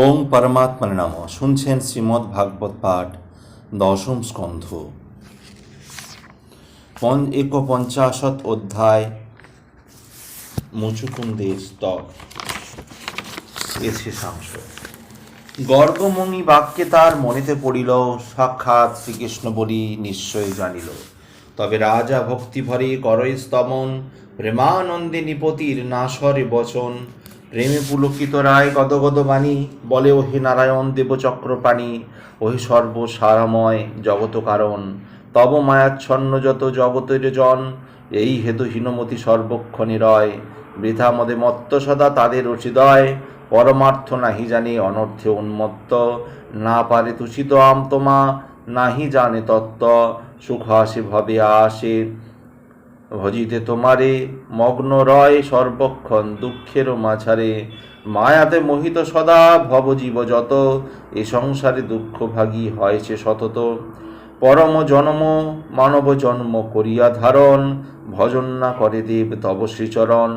ওম পরমাত্মনে নম। শুনছেন শ্রীমদ্ ভাগবত পাঠ, দশম স্কন্ধ। পঞ্চ একপঞ্চাশত অধ্যায়, মুচুকুন্দের স্তব। এসে সাংস গর্গমণি বাক্যে তার মনেতে পড়িল, সাক্ষাৎ শ্রীকৃষ্ণ বলি নিশ্চয় জানিল। তবে রাজা ভক্তি ভরে করয় স্তমন প্রেমানন্দে নিপতির নাসরে বচন প্রেমে পুলকিত রায় গদগদ বাণী, বলে ওহে নারায়ণ দেবচক্রপাণী ওহে সর্বসারাময় জগত কারণ। তব মায়াচ্ছন্ন যত জগতের জন, এই হেতু হীনমতি সর্বক্ষণে রয়। বৃথা মদে মত্ত সদা তাদের হৃদয় পরমার্থ নাহি জানে অনর্থে উন্মত্ত। না পারে তুষিত আম তোমা, নাহি জানে তত্ত্ব, সুখ আসে ভবে আসে। ভজিতে তোমারে মগ্ন রয় সর্বক্ষণ দুঃখের মাঝারে। মায়াতে মোহিত সদা ভবজীব যত, এ সংসারে দুঃখ ভাগী হয়েছে সতত। পরম জন্ম, মানব জন্ম করিয়া ধারণ, ভজন না করে দেব তব শ্রীচরণ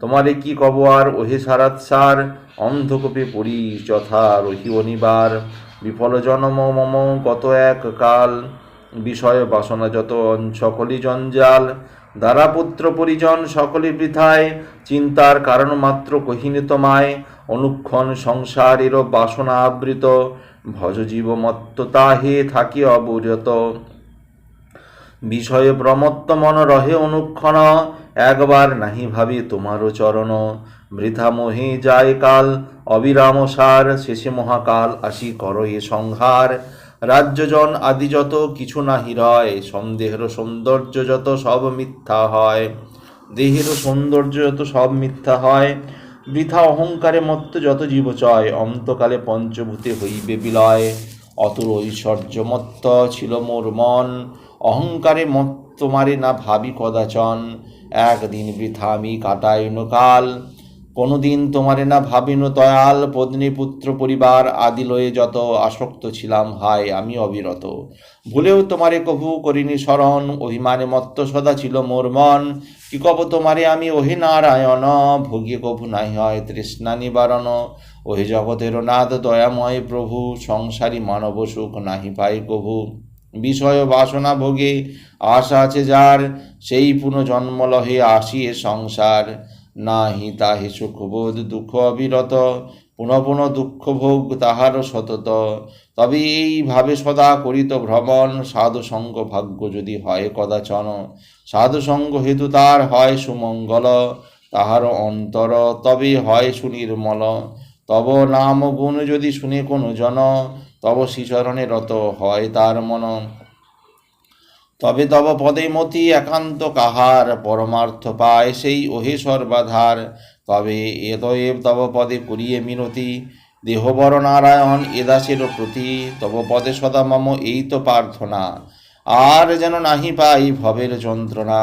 তোমারে কি কব আর ওহে সারাত সার অন্ধকূপে পড়ি যথা রহি অনিবার বিফল জনম মম কত এক কাল, বিষয় বাসনা যত সকলই জঞ্জাল দ্বারা পুত্র পরিজন সকলে বৃথায়, চিন্তার কারণ মাত্র কহিনি তোমায় অনুক্ষণ সংসারের বাসনা আবৃত, ভজ জীব মত্ত তাহে থাকি অবরত বিষয়ে প্রমত্ত মন রহে অনুক্ষণ, একবার নাহি ভাবি তোমারও চরণ। বৃথা মোহে যায় কাল, অবিরাম সার, শেষে মহাকাল আসি কর এ সংহার। রাজ্যজন আদি যত কিছু নাহি রয় সন্দেহের সৌন্দর্য যত সব মিথ্যা হয়। দেহের সৌন্দর্য যত সব মিথ্যা হয়। বৃথা অহংকারে মত্ত যত জীব চয়, অন্তকালে পঞ্চভূতে হইবে বিলয়। অতুল ঐশ্বর্য মত্ত ছিল মোর মন, অহংকারে মত্ত মারে না ভাবি কদাচন। একদিন বৃথা আমি কাটাইন কাল কোনোদিন তোমারে না ভাবিন দয়াল, পত্নী, পুত্র, পরিবার আদি লয়ে যত আসক্ত ছিলাম, হায়, আমি অবিরত। ভুলেও তোমারে কভু করিনি স্মরণ, অভিমানে মত্ত সদা ছিল মোর মন। কি কব তোমারে আমি, ওহে নারায়ণ ভোগিয়ে কভু নাই হয় তৃষ্ণা নিবারণ। ওহে জগতের নাদ দয়াময় প্রভু, সংসারী মানব সুখ নাহি পাই কভু বিষয় বাসনা ভোগে, আশা আছে যার, সেই পুনঃজন্ম লহে আসিয়ে সংসার। নাহি তাহে সুখবোধ দুঃখ অবিরত, পুনঃ পুনঃ দুঃখ ভোগ তাহার সতত। তবে এইভাবে সদা করিত ভ্রমণ সাধু সঙ্গ ভাগ্য যদি হয় কদাচন। সাধু সঙ্গ হেতু তার হয় সুমঙ্গল, তাহার অন্তর তবে হয় সুনির্মল। তব নাম গুণ যদি শুনে কোনো জন, তব শ্রীচরণে রত হয় তার মন। তবে তব পদে মতি একান্ত কাহার পরমার্থ পায় সেই ওহে সর্বাধার। তবে এতএব তব পদে করিয়ে মিনতি। দেহবর নারায়ণ এদাসের প্রতি তব পদে সদা মম এই তো প্রার্থনা। আর যেন নাহি পাই ভবের যন্ত্রণা।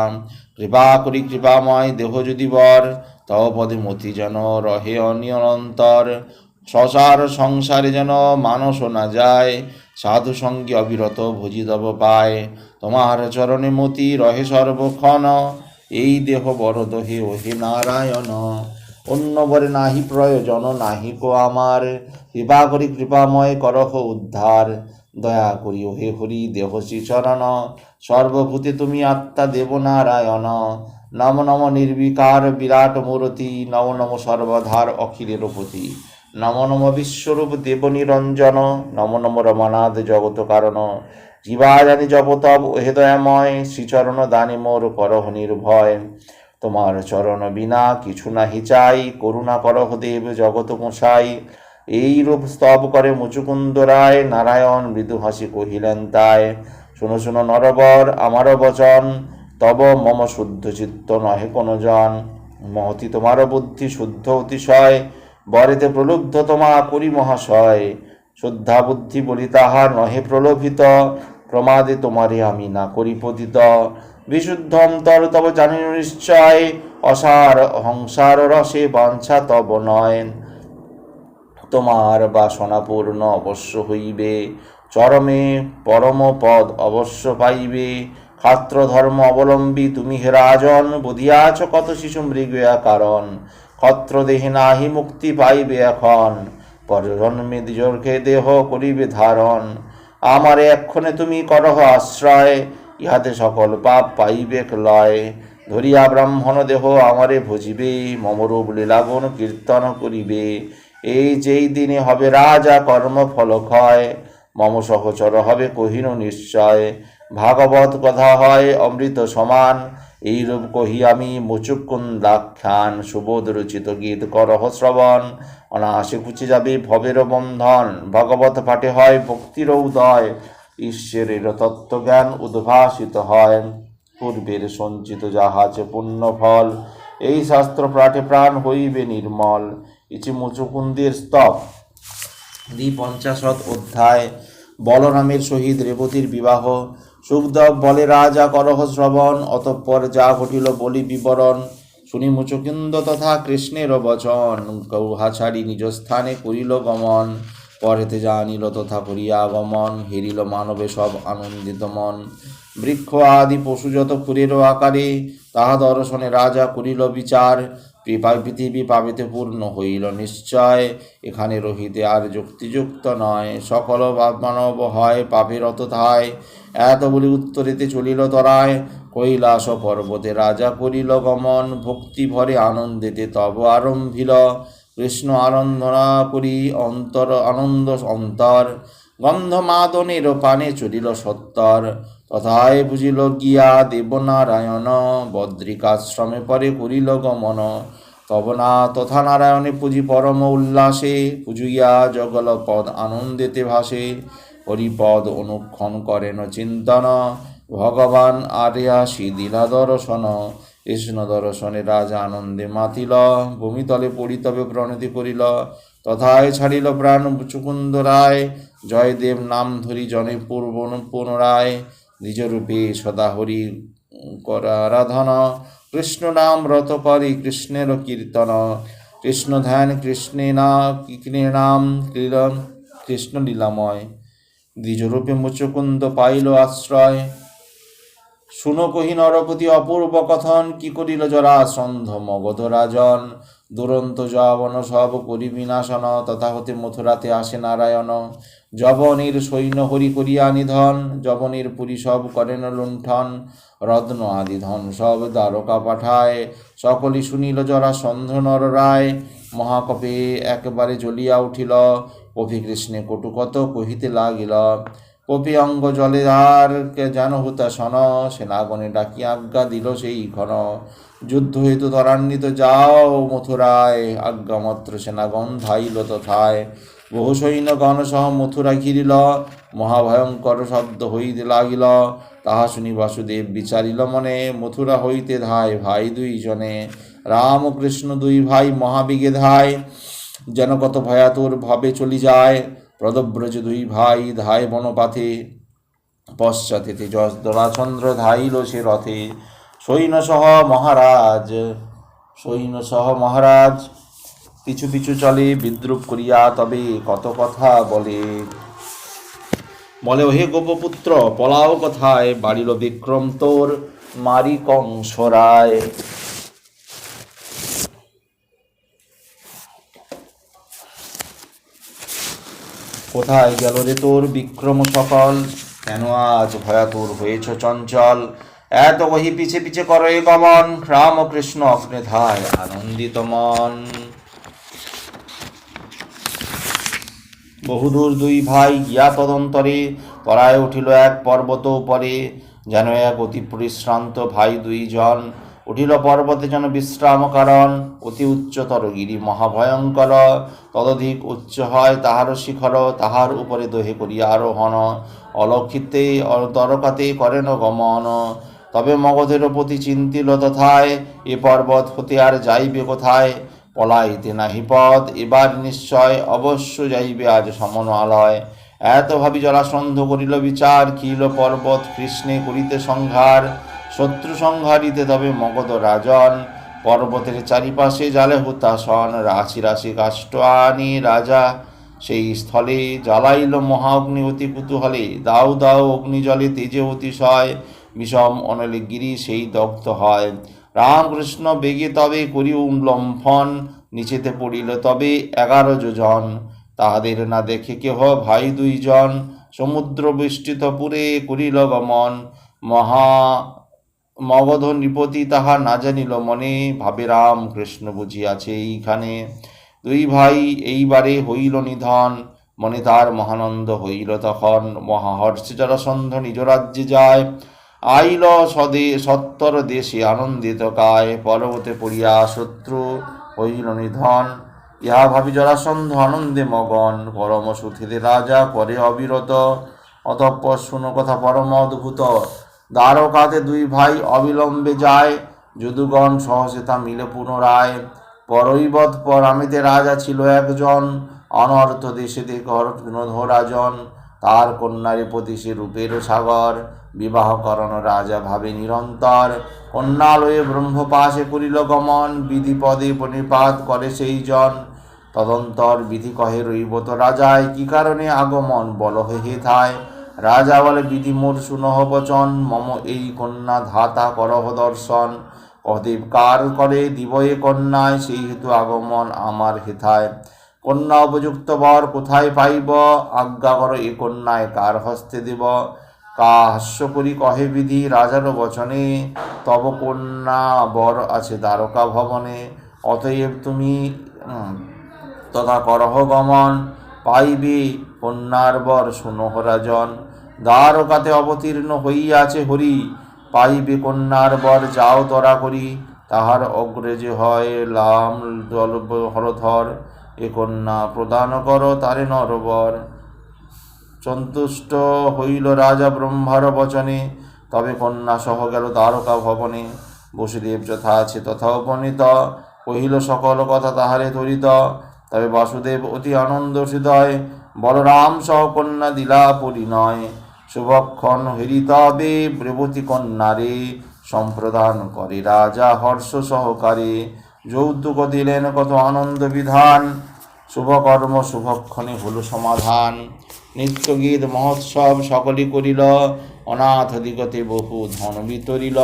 কৃপা করি কৃপাময় দেহ যদি বর তব পদে মতি যেন রহে অনিয়ন্তর সংসার সংসারে যেন মানস না যায়, সাধু সঙ্গে অবিরত ভোজিতব পায়। তোমার চরণে মতি রহে সর্বক্ষণ, এই দেহ বড় দহে, ওহে নারায়ণ। অন্য বরে নাহি প্রয়োজন, নাহি কো আমার। কৃপা করি, কৃপাময় করহ উদ্ধার। দয়া করি, ওহে হরি, দেহ শ্রীচরণ সর্বভূতে তুমি আত্মা দেব নারায়ণ। নম নম নির্বিকার বিরাট মূরতি, নম নম সর্বধার অখিলের পতি নম নম বিশ্বরূপ দেব নিরঞ্জন নম নম রমনাথ জগত কারণ জীবা জানি জপতব হেদয়াময় শ্রীচরণ দানি মোর করহ নির্ভয়। তোমার চরণ বিনা কিছু নাহি চাই, করুণা করহ দেব জগত মশাই। এই রূপ স্তব করে মুচুকুন্দ রায় নারায়ণ মৃদু হাসি কহিলেন তাই। শুনো শুনো, নরবর, আমার বচন, তব মম শুদ্ধ চিত্ত নহে কোনো জন মহতি তোমারও বুদ্ধি শুদ্ধ অতিশয় বরেতে প্রলুব্ধ তোমা করি মহাশয়। শ্রদ্ধা বুদ্ধি বলি তাহা নহে প্রলোভিত। প্রমাদে তোমারে আমি না করি পতিত। বিশুদ্ধ অন্তর তব জানি নিশ্চয়। অসার হংসার রসে বাঞ্ছা তব নয় তোমার বাসনা পূর্ণ অবশ্য হইবে। চরমে পরম পদ অবশ্য পাইবে। খাত্র ধর্ম অবলম্বী তুমি হে রাজন, বুধিয়াছ কত শিশু মৃগয়া কারণ। ক্ষত্র নাহি মুক্তি পাইবে এখন। পরজন্মে দ্বিজর্কে দেহ করিবে ধারণ। আমার এক্ষণে তুমি করহ আশ্রয়, ইহাতে সকল পাপ পাইবে লয় ধরিয়া ব্রাহ্মণ দেহ আমারে ভজিবে, মমরূপ লীলাগুণ কীর্তন করিবে। এই যেই দিনে হবে রাজা কর্ম ফল ক্ষয়, মম সহচর হবে কহিন নিশ্চয়। ভাগবত কথা হয়, অমৃত সমান। এইরূপ কহি আমি মুচুকুন্দাখ্যান সুবোধ রচিত গীত করহ শ্রবণ। অনায়াসে কুচে যাবে ভবের বন্ধন। ভগবত পাঠে হয় ভক্তির উদয়। ঈশ্বরের তত্ত্বজ্ঞান উদ্ভাসিত হয়। পূর্বের সঞ্চিত জাহাজ পুণ্য ফল। এই শাস্ত্র পাঠে প্রাণ হইবে নির্মল। ইচি মুচুকুন্দের স্তব। দ্বি দ্বিপঞ্চাশত অধ্যায়। বলরামের সহিত রেবতীর বিবাহ। সুখদেব বলে রাজা করহ শ্রবণ, অতঃপর যা ঘটিল বলি বিবরণ। শুনি মুচকিন্দ তথা কৃষ্ণের বচন, গৌহা ছাড়ি নিজ স্থানে করিল গমন। পরেতে জানিল তথা করিয়া গমন, হেরিল মানবে সব আনন্দিত মন। বৃক্ষ আদি পশু যত ফুরেরও আকারে, তাহা দর্শনে রাজা করিল বিচার। কৃপায় পৃথিবী পাবিতে পূর্ণ হইল নিশ্চয়, এখানে রহিতে আর যুক্তিযুক্ত নয়। সকল মানব হয় পাপের অতথায়। এত বলি উত্তরেতে চলিল তরায়, কৈলাস পর্বতে রাজা করিল গমন, ভক্তি ভরে আনন্দেতে তব আরম্ভিল। কৃষ্ণ আনন্দনা করি অন্তর, আনন্দ অন্তর গন্ধ মাদনের পানে চলিল সত্তর। তথায় বুঝিল গিয়া দেবনারায়ণ বদ্রিকাশ্রমে পরে করিল গমন। তব না তথা নারায়ণে পুজি পরম উল্লাসে, পুজুইয়া জগল পদ আনন্দেতে ভাসে, হরিপদ অনুক্ষণ করেন চিন্তন। ভগবান আর্যা দিলা দর্শন, কৃষ্ণ দর্শনে রাজা আনন্দে মাতিল। ভূমিতলে পড়ি তবে প্রণতি করিল। তথায় ছাড়িল প্রাণ চুকুন্দ রায় জয়দেব নাম ধরি জনে পূর্ব পুনরায়। নিজরূপে সদা হরি করা আরাধন। কৃষ্ণ নাম রত করি কৃষ্ণের কীর্তন। কৃষ্ণ ধ্যান কৃষ্ণে না নাম ক্রীড়ন কৃষ্ণ লীলাময়। দ্বিজরূপে মুচকুন্দ পাইল আশ্রয়। শুনো কহি নরপতি অপূর্ব কথন, কি করিল জরাসন্ধ মগধ রাজন দুরন্ত যবন সব করি বিনাশন তথা হতে মথুরাতে আসে নারায়ণ। যবনীর সৈন্য হরি করিয়া নিধন, যবনীর পুরী সব করেন লুণ্ঠন। রত্ন আদি ধন সব দ্বারকা পাঠায় সকলই শুনিল জরা সন্ধ নর রায়। মহাকপে একবারে জ্বলিয়া উঠিল কৃষ্ণে কটুকত কহিতে লাগিল, কপি অঙ্গ জলে কে যেন হুতা সন সেনাগণে ডাকি আজ্ঞা দিল সেই ঘন। যুদ্ধ হেতু ত্বরান্বিত যাও মথুরায়, আজ্ঞামাত্র সেনাগণ ধাইল তথায়। বহু সৈন্য গণসহ মথুরা ঘিরিল, মহাভয়ঙ্কর শব্দ হইতে লাগিল। তাহা শুনি বাসুদেব বিচারিল মনে, মথুরা হইতে ধায় ভাই দুইজনে রাম কৃষ্ণ দুই ভাই মহাবিগে ধায়, যেন কত ভয়াতুর ভাবে চলি যায়। প্রদব্রজ দুই ভাই ধায় বনপাথে পশ্চাতেতে যশ দলাচন্দ্র ধাইল সে রথে। সৈন্যসহ মহারাজ সৈন্যসহ মহারাজ, পিছু পিছু চলে, বিদ্রুপ করিয়া তবে কত কথা বলে। বলে ওহে গোপপুত্র পলাও কথায়, বাড়িল বিক্রম তোর মারি কংসরায়। কোথায় গেল রে তোর বিক্রম সকল? কেন আজ ভয়াতুর হয়েছ চঞ্চল? এত কহি পিছে পিছে করো গমন। রাম ও কৃষ্ণ অগ্নে ধায় আনন্দিত মন। বহুদূর দুই ভাই গিয়া তদন্তরে পরায় উঠিল এক পর্বত উপরে। যেন এক অতি পরিশ্রান্ত ভাই দুইজন উঠিল পর্বতে যেন বিশ্রাম কারণ। অতি উচ্চতর গিরি মহাভয়ঙ্কর। তদধিক উচ্চ হয় তাহার শিখর, তাহার উপরে দহে করিয়া আরোহণ। অলক্ষিতে, দরকাতে করেন গমন। তবে মগধের প্রতি চিন্তিল তথায় এ পর্বত হতে আর যাইবে কোথায়? পলাইতে নাহি পথ, এবার নিশ্চয় অবশ্য যাইবে আজ সমনালয় এত ভাবি জলাসন্ধ করিল বিচার কিল পর্বত কৃষ্ণে করিতে সংহার। শত্রু সংহারিতে তবে মগধ রাজন। পর্বতের চারিপাশে জালে হুতাসন রাশি রাশি কাষ্ট আনি রাজা। সেই স্থলে জ্বালাইল মহা অগ্নি অতি কুতূহলে, দাও দাও অগ্নি জলে তেজে অতিশয়। বিষম অনলে গিরি সেই দগ্ধ হয়। রামকৃষ্ণ বেগে তবে করি লম্ফন নিচেতে পড়িল তবে এগারো যোজন। তাহাদের না দেখে কেহ ভাই দুইজন সমুদ্র বিস্তৃত পুরে করিল গমন। মহা মগধ নৃপতি তাহা না জানিল মনে, ভাবে রাম কৃষ্ণ বুঝিয়াছে এইখানে। দুই ভাই এইবারে হইল নিধন, মনে তার মহানন্দ হইল তখন। মহাহর্ষে জরাসন্ধ নিজ রাজ্যে যায় আইল সদে সত্তর দেশে আনন্দিত কায়, পর্বতে পড়িয়া শত্রু হইল নিধন। ইহা ভাবি জরাসন্ধ আনন্দে মগন, পরম সুখেদে রাজা করে অবিরত। অতঃপর শুনো কথা পরম অদ্ভুত, দ্বারকাতে দুই ভাই অবিলম্বে যায়, যদুগণ সহসে তা মিলে পুনরায়। পরৈবৎ পর আমিতে রাজা ছিল একজন, অনর্থ দেশে রাজন তার কন্যারে প্রতি সে রূপের সাগর, বিবাহ করণ রাজা ভাবে নিরন্তর। কন্যালয়ে ব্রহ্মপাশে করিল গমন বিধি পদে পরিপাত করে সেই জন। তদন্তর বিধি কহে রইব তো রাজায় কি কারণে আগমন? বল হে থায় রাজা বলে, বিধি মোর শুনহ বচন, মম এই কন্যা ধাতা করহ দর্শন। অদেব কার করে দিবয়ে কন্যায়, সেই হেতু আগমন আমার হেথায়। কন্যা উপযুক্ত বর কোথায় পাইব? আজ্ঞা কর এ কন্যায় কার হস্তে দেব? কা হাস্য করি কহে বিধি রাজার বচনে, তব কন্যা বর আছে দ্বারকা ভবনে। অতএব তুমি তথা করহ গমন, পাইবে কন্যার বর শুনহ রাজন। দ্বারকাতে অবতীর্ণ হইয়াছে হরি, পাইবে কন্যার বর যাও তরা করি তাহার অগ্রে যে হয় লাম জল হরধর। এ কন্যা প্রদান কর তারে নরবর। সন্তুষ্ট হইল রাজা ব্রহ্মার বচনে। তবে কন্যা সহ গেল দ্বারকা ভবনে। বসুদেব যথা আছে তথা উপনীত। কহিল, সকল কথা তাহারে তরিত। তবে বাসুদেব অতি আনন্দ হৃদয় বলরাম সহ কন্যা দিলা পরিণয় শুভক্ষণ হরি তবে কন্যারে সম্প্রদান করে। রাজা হর্ষ সহকারে যৌতুক দিলেন কত আনন্দ বিধান। শুভকর্ম, শুভক্ষণে হল সমাধান। নিত্যগীত মহোৎসব সকলই করিল, অনাথ দিগতে বহু ধন বিতরিল।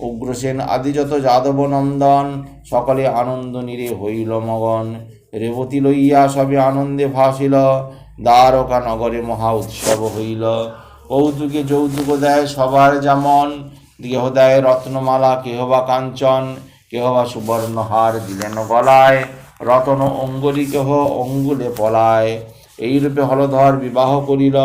উগ্রসেন আদি যত যাদব নন্দন, সকলে আনন্দ নিরে হইল মগন। রেবতী লইয়া সবে আনন্দে ভাসিল, দ্বারকা নগরে মহা উৎসব হইল। কৌতুকে যৌতুক দেয় সবার যেমন কেহ দেয় রত্নমালা, কেহ বা কাঞ্চন, কেহ বা সুবর্ণহার দিলেন গলায়। রতন অঙ্গরিকেহ অঙ্গুলে পলায়। এইরূপে হলধর বিবাহ করিল।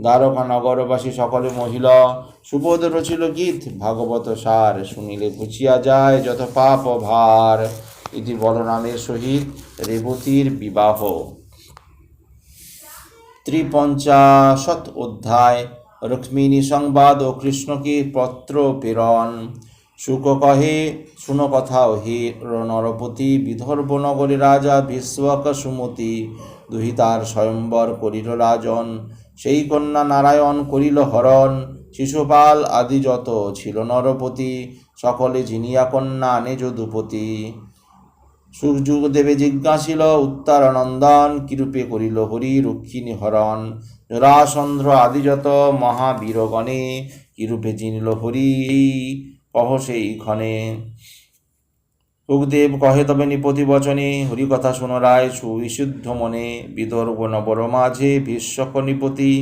দ্বারকা নগরবাসী সকলে মহিলা। সুবোধ রচিল গীত। ভাগবত সার শুনিলে ঘুচিয়া যায় যত পাপ ভার। ইতি বলরামের সহিত রেবতীর বিবাহ। ত্রিপঞ্চাশত অধ্যায়। রুক্মিণী সংবাদ ও কৃষ্ণকে পত্র প্রেরণ। শুক কহে শুনো কথা হে নরপতি বিদর্ভ নগরী রাজা বিশ্বক সুমতি, দুহিতার স্বয়ম্বর করিল রাজন। সেই কন্যা নারায়ণ করিল হরণ। শিশুপাল আদি যত ছিল নরপতি, সকলে জিনিয়া কন্যা আনে যদুপতি সূর্যদেবে জিজ্ঞাসিল উত্তরানন্দন কিরূপে করিল হরি রক্ষিণী হরণ? জরাসন্ধ্র আদিযত মহাবীরগণে, কিরূপে চিনিল হরি? কহ সেই ক্ষণে সুখদেব কহে তবে নিপতি বচনে হরি কথা শুন রায়, সুবিশুদ্ধ মনে। বিদর্ভ নবর মাঝে ভীষ্মক নিপতি,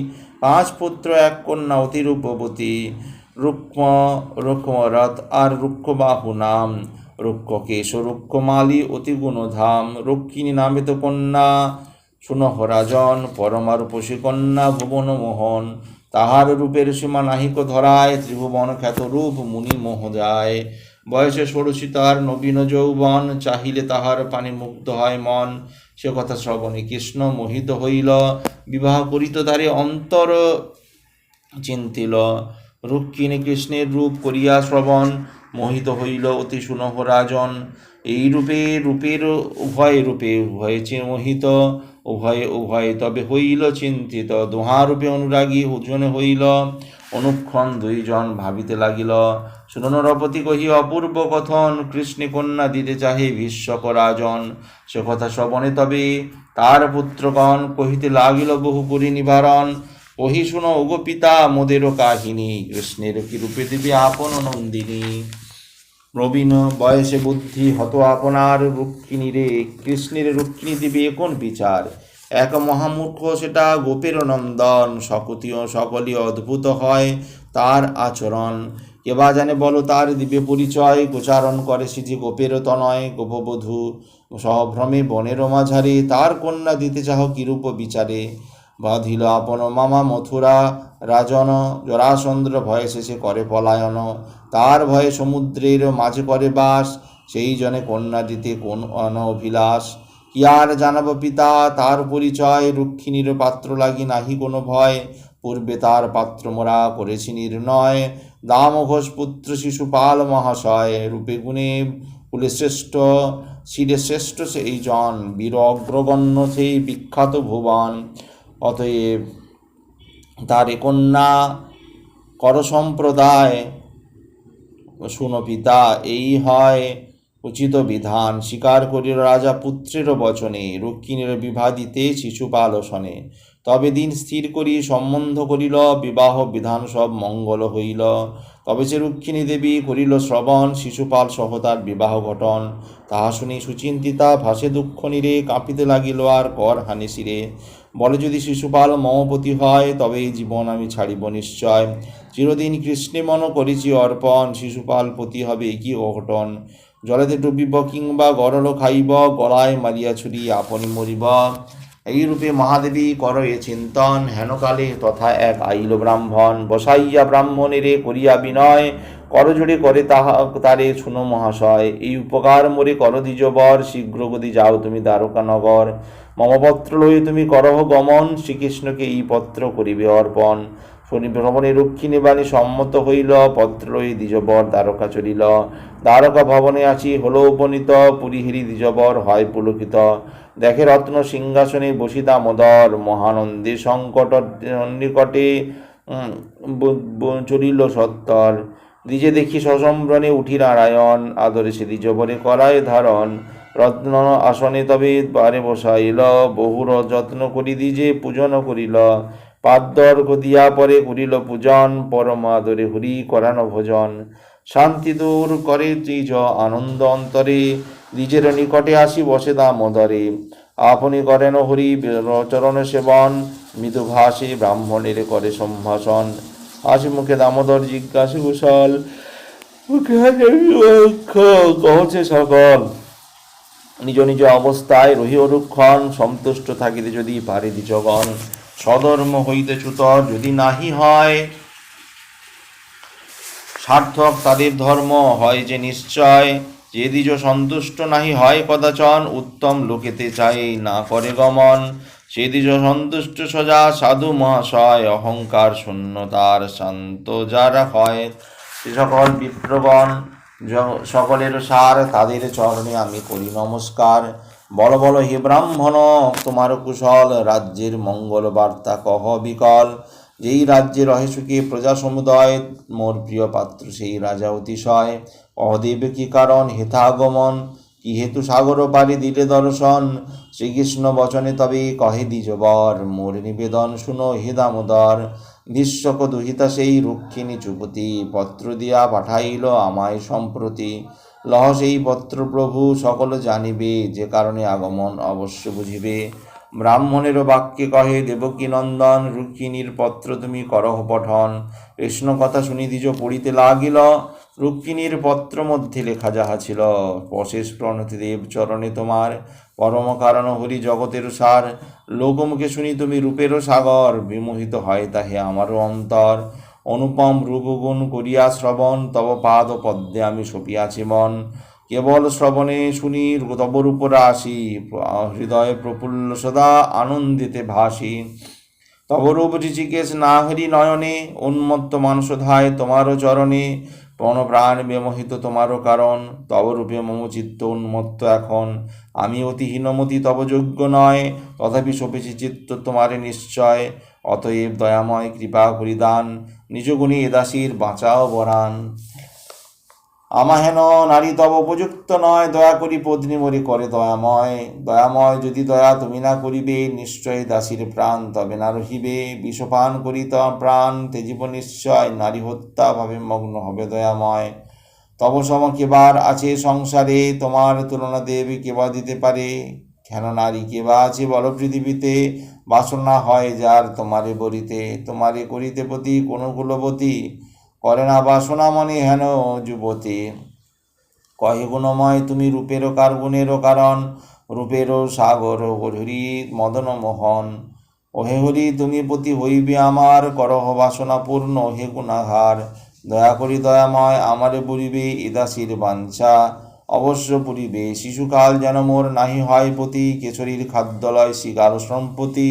পাঁচ পুত্র এক কন্যা অতি রূপবতী রুক্ম, রুক্মরথ আর রুক্ষবাহু নাম। রুক্ষ কেশ রুক্ষমালি অতি গুণধাম। রক্ষিণী নামিত কন্যা শুনহ রাজন পরমারূপসী কন্যা ভুবন মোহন তাহার রূপের সীমা নাহিক ধরায়, ত্রিভুবন খ্যাত রূপ মুনি মোহ যায় বয়সে ষোড়শী তার নবীন যৌবন, চাহিলে তাহার পানি মুগ্ধ হয় মন। সে কথা শ্রবণে কৃষ্ণ মোহিত হইল, বিবাহ করিত তারে অন্তর চিন্তিল। রুক্মিণী কৃষ্ণের রূপ করিয়া শ্রবণ, মোহিত হইল অতি সুনহ রাজন। এই রূপে, রূপের উভয় রূপে উভয়ে মোহিত। উভয়ে উভয়ে তবে হইল চিন্তিত। দোহারূপে অনুরাগী হুজনে হইল। অনুক্ষণ দুইজন ভাবিতে লাগিল সুরনরপতি কহি, অপূর্ব কথন, কৃষ্ণে কন্যা দিতে চাহে ভীষ্মক রাজন সে কথা শ্রবণে তবে তার পুত্রগণ কহিতে লাগিল বহু করি নিবারণ। কহি, শুনো ওগো পিতা, মোদেরও কাহিনী। কৃষ্ণের কি রূপে দিবে আপন নন্দিনী? প্রবীণ বয়সে বুদ্ধি হত আপনার রুক্মিণী রে, কৃষ্ণের রুক্মিণী দিবে কোন বিচার? এক মহামূর্খ সেটা গোপের নন্দন সকতীয় সকলই অদ্ভুত হয় তার আচরণ। কেবা জানে বলো তার দিবে পরিচয়? গোচারণ করে সে যে গোপের তনয়, গোপবধূ। সহভ্রমে বনের মাঝারে তার কন্যা দিতে চাহ কিরূপ বিচারে? বাঁধিল আপন মামা মথুরা, রাজন জরাসন্দ্র ভয়ে শেষে করে পলায়ন। তার ভয়ে সমুদ্রের মাঝে করে বাস, সেই জনে কন্যা দিতে কোন অনভিলাষ? কি আর জানাব পিতা, তার পরিচয় রুক্ষিণীর পাত্র লাগি নাহি কোনো ভয়। পূর্বে তার পাত্র মোরা করেছি নির্ণয়। দাম ঘোষ পুত্র শিশুপাল মহাশয়, রূপে গুণে কুলে শ্রেষ্ঠ শিরে শ্রেষ্ঠ সেই জন, বীর অগ্রগণ্য সেই বিখ্যাত ভুবন। অতএব তার কন্যা কর সম্প্রদায় শুনো পিতা, এই হয় উচিত বিধান। স্বীকার করিল রাজা পুত্রের বচনে রুক্মিণীর বিবাহ দিতে শিশুপাল শনে তবে দিন স্থির করি, সম্বন্ধ করিল, বিবাহ বিধান সব মঙ্গল হইল। তবে সে রুক্মিণী দেবী করিল শ্রবণ শিশুপাল সহ তার বিবাহ ঘটন। তাহা শুনি সুচিন্তিতা, ভাসে দুঃখ নিরে কাঁপিতে লাগিল আর কর হানি শিরে। বলে যদি শিশুপাল মমপতি হয় তবে এই জীবন আমি ছাড়িব নিশ্চয়। চিরদিন কৃষ্ণে মন করেছি অর্পণ শিশুপাল পতি হবে কি অঘটন? জলেতে ডুবিব কিংবা গরল খাইব, গলায় মারিয়া ছুরি আপনি মরিব। এইরূপে মহাদেবী কর এ চিন্তন, হেনকালে তথা এক আইল ব্রাহ্মণ। বসাইয়া ব্রাহ্মণেরে করিয়া বিনয়, করজোড়ে করে তাহা, তারে শুনো মহাশয়। এই উপকার মোরে কর দ্বিজবর, শীঘ্র গতি যাও তুমি দ্বারকা নগর মম পত্র লই তুমি করহ গমন, শ্রীকৃষ্ণকে এই পত্র করিবে অর্পণ। শনি ভ্রমণে রক্ষিণী বাণী সম্মত হইল পত্র লই দ্বিজবর দ্বারকা চলিল। দ্বারকা ভবনে আসি হল উপনীত, পুরীহিরি দ্বিজবর হয় পুলকিত। দেখে রত্ন সিংহাসনে বসি দামোদর মহানন্দে সংকট নিকটে চলিল সত্তর। দ্বিজে দেখি সসম্ভ্রণে উঠি নারায়ণ, আদরে সে দ্বিজবরে করায় ধারণ। রত্ন আসনে তবে বারে বসাইল, বহুর যত্ন করি দিজে পূজন করিল। পাদ্যর দিয়া পরে করিল পূজন পরম আদরে হরি করানো ভোজন। শান্তি দূর করে দ্বিজ আনন্দ অন্তরে নিজের নিকটে আসি বসে দামোদরে। আপনি করেন হরি চরণ সেবন, মৃদু ভাসে ব্রাহ্মণের করে সম্ভাষণ। হাসি মুখে দামোদর জিজ্ঞাসা কুশল সকল। নিজ নিজ অবস্থায় রহি অনুক্ষণ সন্তুষ্ট থাকিতে যদি পারে দ্বিজগণ সধর্ম হইতে চ্যুত যদি নাহি হয়, সার্থক তাদের ধর্ম হয় যে নিশ্চয়। যে দ্বিজ সন্তুষ্ট নাহি হয় কদাচন উত্তম লোকেতে চাই না করে গমন। সে দ্বিজ সন্তুষ্ট সজা সাধু মহাশয়, অহংকার শূন্যতার শান্ত যারা হয়, সে সকল বিপ্রগণ জ- সকলের সার তাদের চরণে আমি করি নমস্কার। বল বল হে ব্রাহ্মণ, তোমার কুশল রাজ্যের মঙ্গল বার্তা কহ বিকল। যেই রাজ্যে রহে সুখে প্রজা সমুদয়, মোর প্রিয় পাত্র সেই রাজা অতিশয়। অহদেব কি কারণ হেথাগমন? কি হেতু সাগর পারি দিলে দর্শন? শ্রীকৃষ্ণ বচনে তবে কহে দ্বিজবর, মোর নিবেদন শুনো হে দামোদর। বিশ্বক দুহিতা সেই রুক্ষিণী চুপতি পত্র দিয়া পাঠাইল আমায় সম্প্রতি। লহ সেই পত্র প্রভু, সকল জানিবে, যে কারণে আগমন অবশ্য বুঝিবে। ব্রাহ্মণেরও বাক্যে কহে, দেবকী নন্দন রুক্মিণীর পত্র তুমি করহ পঠন। কৃষ্ণ কথা শুনি পড়িতে লাগিল রুক্মিণীর পত্র মধ্যে লেখা যাহা ছিল অশেষ প্রণতি দেব চরণে তোমার। পরম কারণ হরি জগতের সার। লোকমুখে শুনি তুমি রূপেরও সাগর, বিমোহিত হয় তাহে আমারও অন্তর। অনুপম রূপগুণ করিয়া শ্রবণ, তব পাদ পদ্মে আমি সপিয়াছি মন। কেবল শ্রবণে শুনি তব রূপ রাশি, হৃদয়ে প্রফুল্ল সদা আনন্দিতে ভাসি। তব রূপ ঋষিকেশ না হরি নয়নে, উন্মত্ত মানসধায় তোমারও চরণে। পণ প্রাণ বিমোহিত তোমারও কারণ, তবরূপে মমচিত্ত মম চিত্ত উন্মত্ত এখন। আমি অতি হীনমতি তব যোগ্য নয়, তথাপি সপেছি চিত্ত তোমারে নিশ্চয়। অতএব দয়াময় কৃপা করিদান, নিজ গুণী এদাসীর বাঁচাও বরান। আমা হেন নারী তব উপযুক্ত নয়, দয়া করি পত্নী মরি করে দয়াময়। দয়াময় যদি দয়া তুমি না করিবে নিশ্চয় দাসীর প্রাণ তবে না রহিবে। বিষপান করি তা প্রাণ তেজিব নিশ্চয়, নারী হত্যা ভাবে মগ্ন হবে দয়াময়। তব সম কেবার আছে সংসারে, তোমার তুলনা দেব কেবা দিতে পারে। কেন নারী কে বা আছে বল পৃথিবীতে, বাসনা হয় যার তোমারে বলিতে। তোমারে করিতে প্রতি কোন কুলবতী করে না বাসনা মনে হেন যুবতী। কহে গুণময় তুমি রূপেরও কার গুণেরও কারণ? রূপেরও সাগর হরি মদন মোহন। ওহে হরি, তুমি প্রতি হইবে আমার করহ বাসনা পূর্ণ হে গুণাহার। দয়া করি দয়াময়, আমারে বলিবে ইদাসির বাঞ্ছা। অবশ্য পুরিবে শিশুকাল যেন মোর নাহি হয় প্রতি কেশরীর খাদ্যলয় শিকার সম্পত্তি।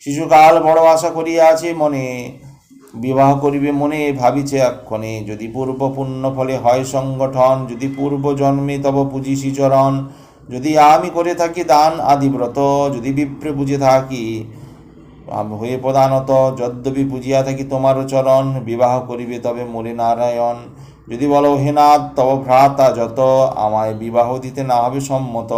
শিশুকাল বড় আশা করিয়াছে মনে বিবাহ করিবে মনে ভাবিছে এক্ষণে যদি পূর্ব পুণ্য ফলে হয় সংগঠন, যদি পূর্ব জন্মে তব পুজিসি চরণ, যদি আমি করে থাকি দান আদিব্রত যদি বিপ্রে বুঝে থাকি হয়ে প্রধানত যদ্যপি পুজিয়া থাকি তোমারও চরণ, বিবাহ করিবে তবে মোরে নারায়ণ। যদি বলো, হে নাথ, তব ভ্রাতা যত, আমায় বিবাহ দিতে না হবে সম্মত।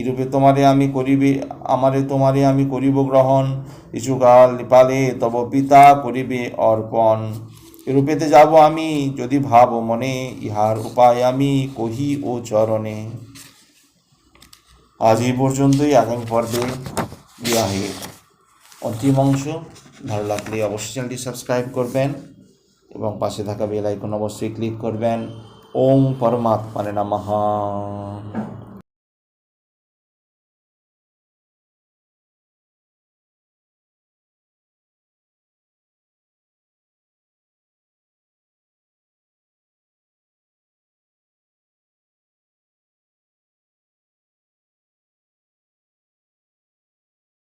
কিরূপে তোমারে আমি করিবে, আমারে তোমারে আমি করিব গ্রহণ। কিছুকাল পালে তব পিতা করিবে অর্পণ। এরূপেতে যাব আমি, যদি ভাব মনে, ইহার উপায় আমি কহি ও চরণে। আজ এই পর্যন্তই, আগামী পর্বে বিবাহের অন্তিম অংশ। ভালো লাগলে অবশ্যই চ্যানেলটি সাবস্ক্রাইব করবেন এবং পাশে থাকা বেল আইকন অবশ্যই ক্লিক করবেন। ওম পরমাত্মারে নমঃ।